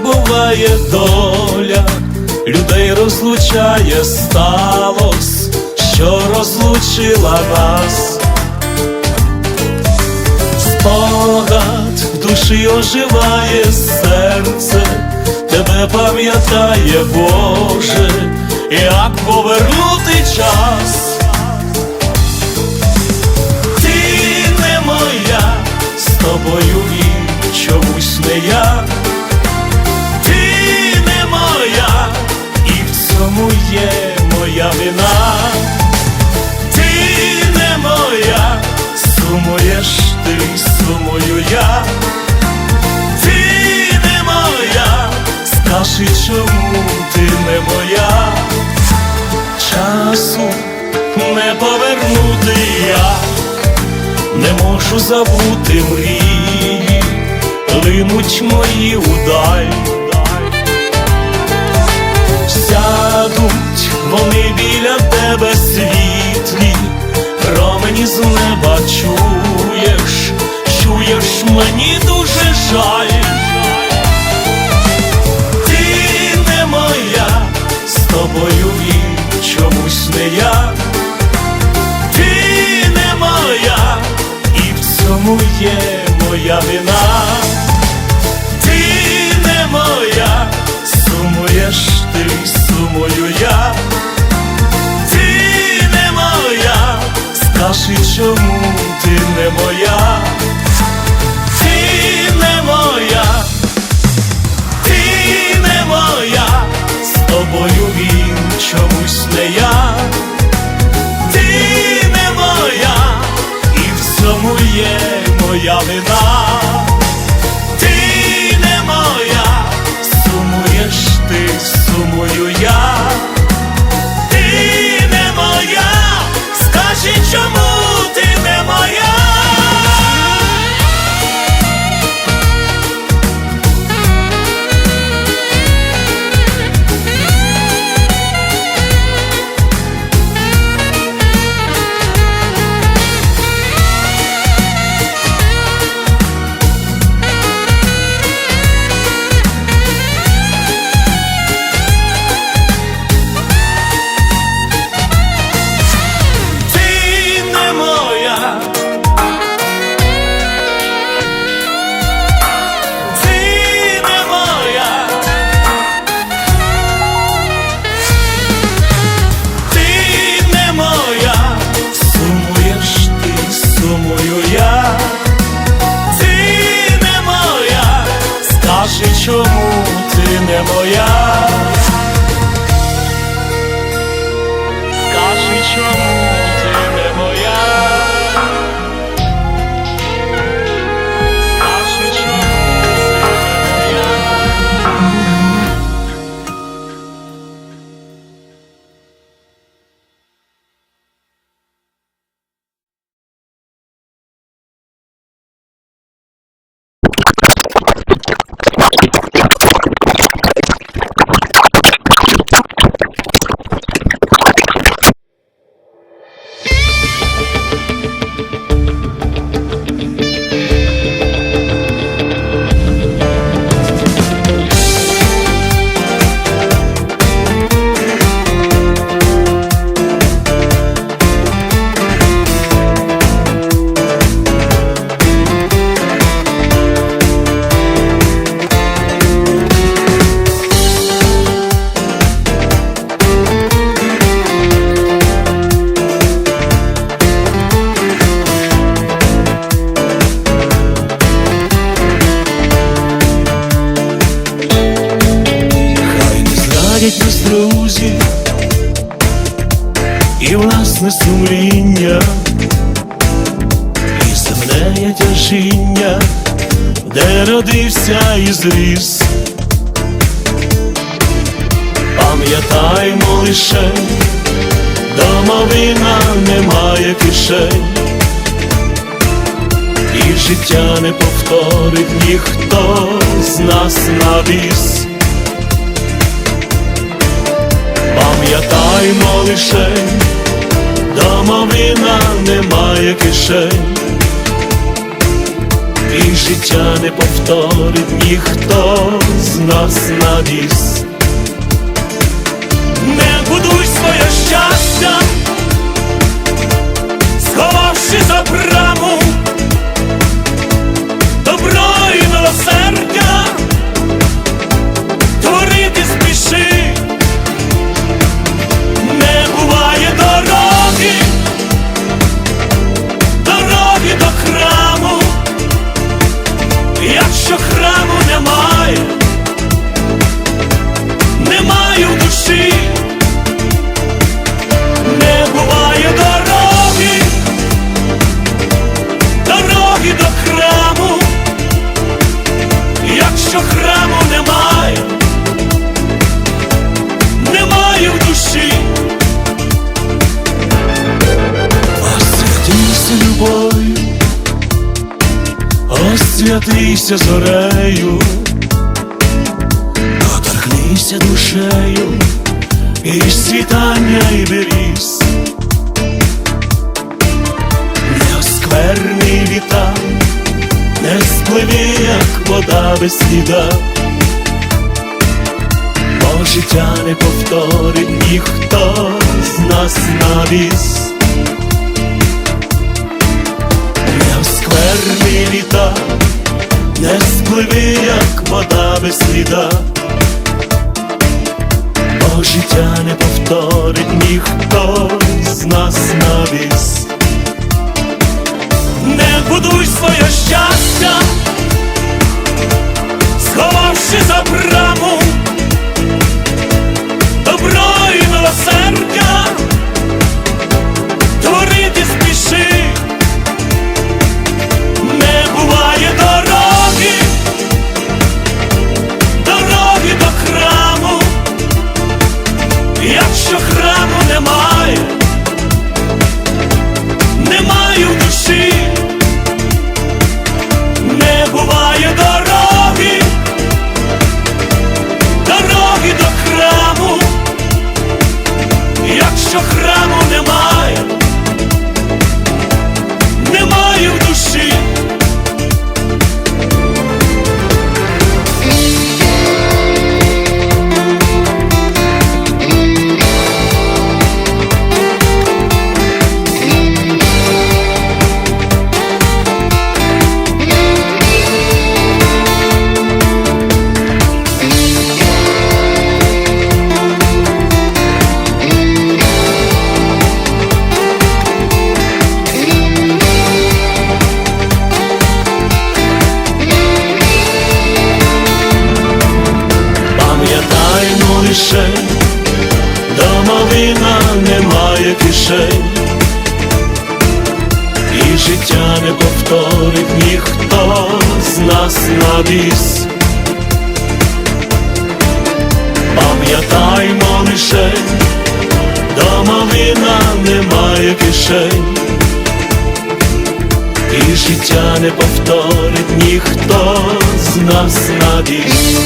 розділяє доля, людей розлучає сталось, що розлучила нас. Спогад в душі оживає серце, тебе пам'ятає, Боже, як повернути час. Скажи, чому ти не моя. Часу не повернути я, не можу забути мрії, линуть мої удаль. Сядуть вони біля тебе світлі, промені з неба чуєш, чуєш, мені дуже тобою і чомусь не я. Ти не моя, і в цьому є моя вина. Ти не моя, сумуєш ти, сумую я. Ти не моя, скажи, чому не зрадять нас друзі і власне сумління, і земне тяжіння, де родився і зріс. Пам'ятаймо лише, домовина немає кишень, і життя не повторить ніхто з нас на віс. Пам'ятаймо лише, домовина немає кишень, і життя не повторить ніхто з нас навіс. Не будуй своє щастя, якщо храму немає, немає в душі. Освятися любов'ю, освятися зорею, доторкнися душею і світання і беріз, неоскверний літа, не спливі, як вода без сліда, бо життя не повторить ніхто з нас навіс. Неоскверний літа, не спливи, як вода без сліда. Бо життя не повторить ніхто з нас навіс. Не будуй своє сховавши за Кишень, і життя не повторить ніхто з нас на віс. Пам'ятаймо лише, домовина немає кишень, і життя не повторить ніхто з нас на віс.